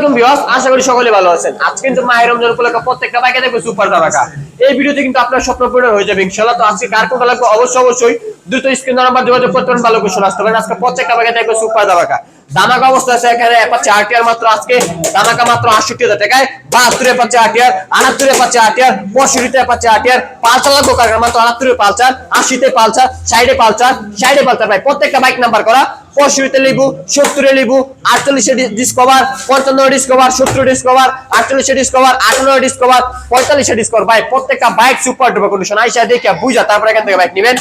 আলাইকুম ভিউয়ার্স, আশা করি সকলে ভালো আছেন। আজকে কিন্তু মাহের রমজান উপলক্ষে প্রত্যেকটা বাইকে দেখবে সুপার ধামাকা এই ভিডিওতে কিন্তু আপনার স্বপ্ন পূরণ হয়ে যাবে, ইনশাআল্লাহ। তো আজকে কার লাগবে? অবশ্যই অবশ্যই দ্রুত স্ক্রিন নাম্বার যোগাযোগ করতে পারেন, ভালো কোশ্চেন আসতে পারেন। আজকে প্রত্যেকটা বাইকে দেখবে সুপার ধামাকা দামাকা অবস্থা আছে এখানে পাচ্ছে আটিয়ার মাত্র আজকে, দামাকা মাত্র আটষট্টি হাজার টাকায়। বাহাত্তরে পাচ্ছে আটিয়ার আটাত্তরে পাচ্ছে আটিয়ার পঁয়ষট্টিতে পাচ্ছে আটিয়ার পালচার লাগবে কারণ মাত্র আটাত্তরে পালচার আশিতে পালচার সাইডে পালচার সাইডে পালচার ভাই, প্রত্যেকটা বাইক নাম্বার করা। পঁয়ষট্টিতে লিবু, সত্তরে লিবু, আটচল্লিশে ডিসকভার পঞ্চান্ন ডিসকভার সত্তর ডিসকভার আটচল্লিশে ডিসকভার আটান্ন ডিসকভার পঁয়তাল্লিশে ডিসকভার ভাই, প্রত্যেকটা বাইক সুপার ডুপার কন্ডিশন আইসা দেখে বুঝা, তারপরে এখান থেকে বাইক নেবেন।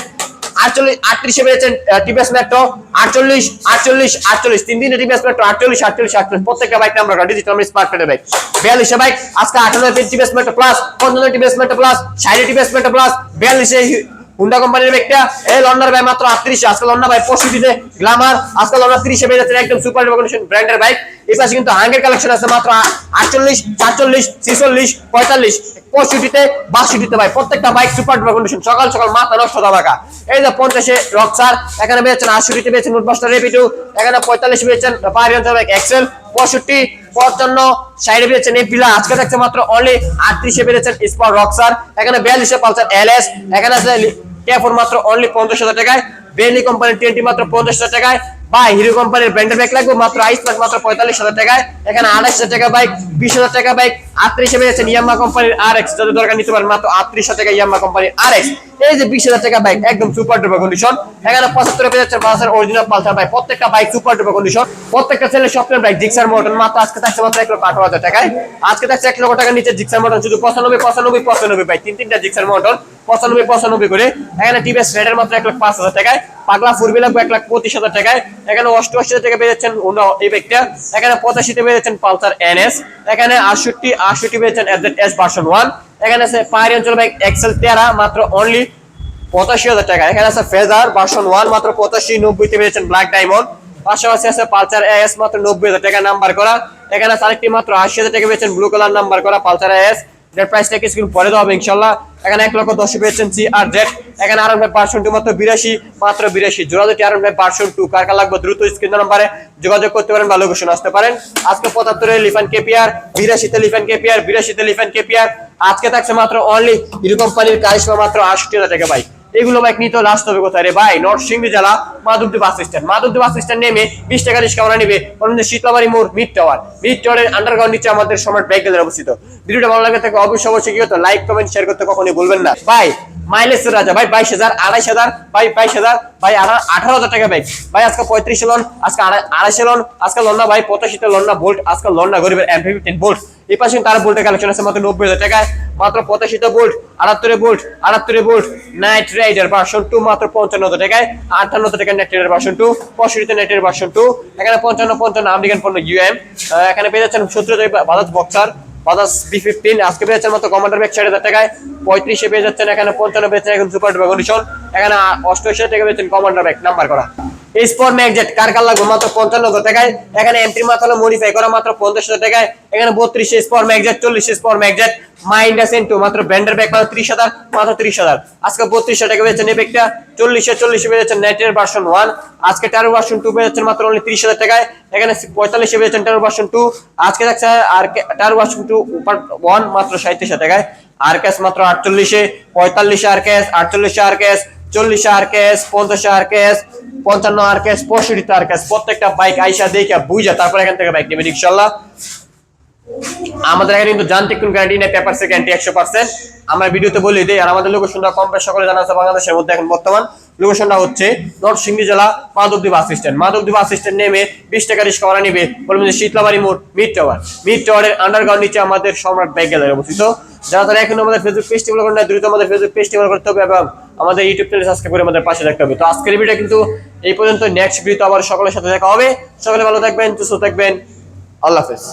আটচল্লিশ, আটত্রিশে পেয়েছেন টিপিএস মেট্রো আটচল্লিশ আটচল্লিশ আটচল্লিশ। তিন দিনে টিপিএস মেট্রো আটচল্লিশ আটচল্লিশ আটচল্লিশ। প্রত্যেকটা বাইক নাম্বার ডিজিটাল স্মার্ট কার্ডের বাইক বিয়াল্লিশে বাইক আজকে আঠারো টিপিএস মেট্রো প্লাস পঞ্চান্ন টিপিএস মেট্রো প্লাস ষাটে টিপিএস মেট্রো প্লাস বিয়াল্লিশে হুন্ডা কোম্পানির একটা এই লন্ডার ভাই মাত্র আটত্রিশ আজকাল লন্ডা ভাই পঁয়ষট্টিতে গ্লামার আজকাল লন্ডা ত্রিশে পেয়ে যাচ্ছে একদম সুপার রেভলিউশন ব্র্যান্ডের বাইক এই পাশে কিন্তু হাঙ্গের কালেকশন আছে মাত্র আটচল্লিশ, সাতচল্লিশ, ছিচল্লিশ, পঁয়তাল্লিশ। পঁয়ষট্টিতে বাষট্টিতে ভাই, প্রত্যেকটা বাইক সুপার কন্ডিশন সকাল সকাল মাথা নষ্ট দাবাকা এই যে পঞ্চাশে রক্সার এখানে পেয়েছেন আশিটিতে পেয়েছেন নোটবাস্টার রেপিটু এখানে পঁয়তাল্লিশ পেয়েছেন পাহাড়ি অঞ্চল বাইক এক্সেল পঁয়ষট্টি, পঞ্চান্ন সাইডে পেয়েছেন এই পিলা আজকে থাকছে মাত্র অনলি আটত্রিশে পেয়েছেন স্পট রক্সার এখানে বিয়াল্লিশে পালসার এল এস এখানে আছে টেফোর মাত্র অনলি পঞ্চাশ হাজার টাকায়। বেলি কোম্পানির টোয়েন্টি মাত্র পঞ্চাশ হাজার টাকায়। বা হিরো কোম্পানির ব্যান্ডের ব্যাগ লাগবে মাত্র আইস মাত্র পঁয়তাল্লিশ হাজার টাকায়। এখানে আড়াইশ হাজার টাকা বাইক বিশ হাজার টাকা বাইক আটত্রিশে পেয়েছেন ইয়াম্মা কোম্পানির আর এক্স যাদের দরকার নিতে পারেন মাত্র আটত্রিশ টাকা ইয়াম্মা কোম্পানির আর এক্স এই যে বিশ হাজার টাকা বাইক একদম সুপার ডুপার কন্ডিশন এখানে পঁচাত্তরে পেয়ে পালসার অরিজিনাল পালসার বাইক প্রত্যেকটা বাইক সুপার ডুপার কন্ডিশন প্রত্যেকটা ছেলে স্বপ্নের বাইক জিক্সার মোটর মাত্র আজকে থাকছে মাত্র এক লক্ষ আঠারো হাজার টাকায়। আজকে থাকছে এক লক্ষ টাকার নিচে জিক্সার মোটর শুধু পঁচানব্বই পঁচানব্বই পঁচানব্বই বাইক তিন তিনটা জিক্সার মোটর পঁচানব্বই পঁচানব্বই করে। এখানে টিভিএস রেডের মাত্র এক লাখ পাঁচ হাজার টাকায়। পাগলা ফুরবি লাগবে এক লাখ পঁচিশ হাজার টাকায়। এখানে অষ্টআশি হাজার টাকা পেয়েছেন অন্য এই বাইকটা এখানে পঁচাশিতে পেয়েছেন পালসার এনএস এখানে আটষট্টি আটষট্টি পেয়েছেন এস ভার্সন ওয়ান এখানে আছে পাহাড়ি অঞ্চল বাইক এক্সেল তেরা, মাত্র অনলি পঁচাশি হাজার টাকা। এখানে আছে ফেজার ভার্সন ওয়ান মাত্র পঁচাশি নব্বইতে পেয়েছেন ব্ল্যাক ডায়মন্ড পাশাপাশি আছে পালসার এস মাত্র নব্বই হাজার টাকা নাম্বার করা। এখানে আছে আরেকটি, মাত্র আশি হাজার টাকা পেয়েছেন ব্লু কালার নাম্বার করা পালসার এস এর প্রাইসটা পরে দেওয়া হবে ইনশাল্লাহ এখানে এক লক্ষ পেয়েছেন আর এখানে ভাই পার্সন টু মাত্র বিরাশি মাত্র বিরাশি। জোড়া দুটি ভাই পার্সন টু কার লাগবে দ্রুত স্ক্রিন নাম্বারে যোগাযোগ করতে পারেন বা লোকেশন আসতে পারেন। আজকে পঁচাত্তরে লিফান কেপিআর বিরাশিতে লিফান কেপিআর বিরাশিতে লিফান কেপিআর আজকে থাকছে মাত্র অনলি হিরো কোম্পানির কারিশমা মাত্র হাজার টাকা, ভাই। এগুলো বাইক নিতে লাস্ট হবে কোথায় রে ভাই? নর্থ জেলা, Madhabdi bus stand Madhabdi bus stand নেমে বিশ টাকা রিক্সা নেবে। বলুন শীতলাবাড়ি মোড় মিড টাওয়ার মিড টাওয়ারের আন্ডারগ্রাউন্ড নিচে আমাদের সম্রাট বাইক গেলের অবস্থিত। ভিডিওটা ভালো লাগে থাকে অবশ্যই অবশ্যই কি হতো লাইক কমেন্ট শেয়ার করতে কখনোই বলবেন না। ভাই মাইলেজ রাজা। ভাই, বাইশ হাজার, আড়াইশ হাজার, ভাই, বাইশ হাজার, ভাই আঠারো হাজার টাকা বাইক ভাই, আজকে পঁয়ত্রিশ লোন, আজকে আড়াইশো লন, আজকে লন্না ভাই, পঁচাশিতে লন্না বোল্ট আজকে লন্না গরিবের এম ফিফটিন বোল্ট এই পাশে তার বোল্টের কালেকশন আছে মাত্র নব্বই হাজার টাকায়। মাত্র পঁচাশিতে বোল্ট, আটাত্তরে bolt আটাত্তরে bolt night rider version two মাত্র পঞ্চান্ন টাকায় আটান্ন হাজার টাকা নেট রাইডার ভার্সন টু পঁয়ষট্টিতে নেট রাইডার ভার্সন টু এখানে পঞ্চান্ন পঞ্চান্ন আমেরিকান পণ্য ইউএম এখানে পেয়ে যাচ্ছেন সত্তর Bajaj boxer Bajaj B fifteen আজকে পেয়ে যাচ্ছেন মাত্র কমান্ডার ব্যাগ ষাট টাকায়, পঁয়ত্রিশে পেয়ে যাচ্ছেন এখানে পঞ্চান্ন পেয়েছেন এখন সুপার ডুপার কন্ডিশন এখানে অষ্টআশি টাকা পেয়েছেন কমান্ডার ব্যাগ নাম্বার করা। স্পোর্ট ম্যাগজেট কার কার লাগবে? মাত্র পঞ্চান্ন টাকায়। এখানে এন্ট্রি মাত্র মডিফাই করা মাত্র পঞ্চাশ হাজার টাকায়। এখানে বত্রিশে স্পোর্ট ম্যাগজেট চল্লিশ স্পোর্ট ম্যাগজেট মাইন্ডা সেন্টু মাত্র ব্যান্ডের ব্যাগ মাত্র ত্রিশ হাজার মাত্র ত্রিশ হাজার আজকে বত্রিশ টাকা পেয়েছেন এই ব্যাগটা চল্লিশে চল্লিশে পেয়েছেন নেটের ভার্সন ওয়ান আজকে তেরো ভার্সন টু পেয়েছেন মাত্র অনলি ত্রিশ হাজার টাকায়। এখানে পঁয়তাল্লিশে পেয়েছেন তেরো ভার্সন টু আজকে থাকছে আর তেরো ভার্সন টু ওয়ান মাত্র সাঁত্রিশ টাকায়। আর ক্যাশ মাত্র আটচল্লিশে, পঁয়তাল্লিশে আর ক্যাশ আটচল্লিশে আর ক্যাশ চল্লিশে আর ক্যাশ পঞ্চাশে আর ক্যাশ পঞ্চান্ন আর ক্যাশ পঁয়ষট্টি আর ক্যাশ প্রত্যেকটা বাইক আইসা দেখে বুঝা তারপর এখান থেকে বাইক নেবেন ইনশাল্লাহ। আমাদের এখানে কিন্তু যান্ত্রিক গ্যারান্টি নেই গ্যারান্টি একশো পার্সেন্ট আমরা ভিডিওতে দিই, আর আমাদের লোকেশনটা সকলে জানা আছে বাংলাদেশের মধ্যে এখন বর্তমান। লোকেশনটা হচ্ছে জেলা Madhabdi bus stand Madhabdi bus stand নেমে বিশ টাকা নিবে বলবেন যে শীতলাবাড়ি মোড় মিড টাওয়ার মিড টাওয়ারের আন্ডারগ্রাউন্ড নিচে আমাদের সম্রাট ব্যাগ গ্যালারি অবস্থিত। যারা তারা এখন আমাদের ফেসবুক পেজটি ফলো করেন দ্রুত আমাদের ফেসবুক পেজটি ফলো করতে হবে এবং আমাদের ইউটিউব চ্যানেল সাবস্ক্রাইব করে আমাদের পাশে থাকতে হবে। তো আজকের ভিডিও কিন্তু এই পর্যন্ত নেক্সট ভিডিও আবার সকলের সাথে দেখা হবে। সকলে ভালো থাকবেন, সুস্থ থাকবেন। আল্লাহ হাফেজ।